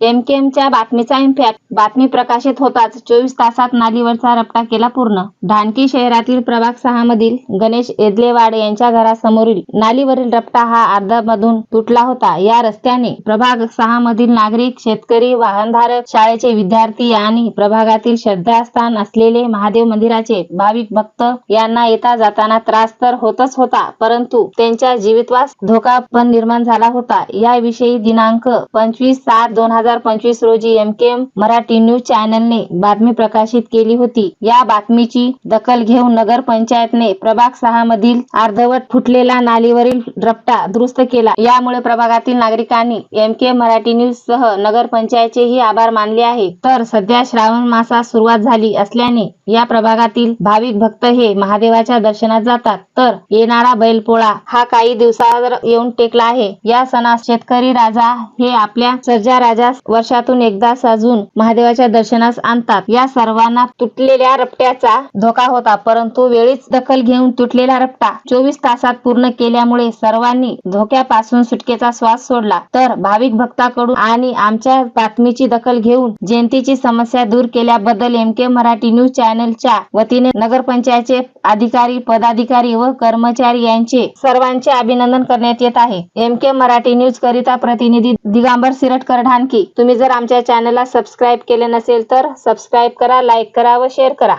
एमकेएमच्या बातमीचा इम्पॅक्ट बातमी प्रकाशित होताच चोवीस तासात नालीवरचा रपटा केला पूर्ण. ढानकी शहरातील प्रभाग सहा मधील गणेश एदलेवाड यांच्या घरासमोरील नालीवरील रपटा हा अर्ध्यामधून तुटला होता. या रस्त्याने प्रभाग सहा मधील नागरिक शेतकरी वाहनधारक शाळेचे विद्यार्थी आणि प्रभागातील श्रद्धास्थान असलेले महादेव मंदिराचे भाविक भक्त यांना येता जाताना त्रास तर होतच होता परंतु त्यांच्या जीवितवास धोका पण निर्माण झाला होता. याविषयी दिनांक पंचवीस सात दोन हजार पंचवीस रोजी एमकेएम मराठी न्यूज चॅनलने बातमी प्रकाशित केली होती. या बातमीची दखल घेऊन नगर पंचायतने प्रभाग सहा मधील अर्धवट फुटलेला नालीवरील रपटा दुरुस्त केला. यामुळे प्रभागातील नागरिकांनी एमके मराठी न्यूज सह नगर पंचायतचेही आभार मानले आहे तर सध्या श्रावण मासात सुरुवात झाली असल्याने या प्रभागातील भाविक भक्त हे महादेवाच्या दर्शनात जातात. तर येणारा बैलपोळा हा काही दिवसावर येऊन टेकला आहे. या सणात शेतकरी राजा हे आपल्या सर्जा राजास वर्षातून एकदा साजून महादेवाच्या दर्शनास आणतात. या सर्वांना तुटलेल्या रपट्याचा धोका होता परंतु वेळीच दखल घेऊन तुटलेला रपटा चोवीस तासात पूर्ण केल्यामुळे सर्वांनी धोक्यापासून सुटकेचा श्वास सोडला. तर भाविक भक्ताकडून आणि आमच्या बातमीची दखल घेऊन जयंतीची समस्या दूर केल्याबद्दल एमके मराठी न्यूज चॅनलच्या वतीने नगरपंचायतचे अधिकारी पदाधिकारी व कर्मचारी यांचे सर्वांचे अभिनंदन करण्यात येत आहे. एमके मराठी न्यूज करिता प्रतिनिधी दिगंबर सिरटकर ढानकी. तुम्ही जर आमच्या चॅनलला सबस्क्राईब केले नसेल तर सबस्क्राईब करा लाईक करा व शेअर करा.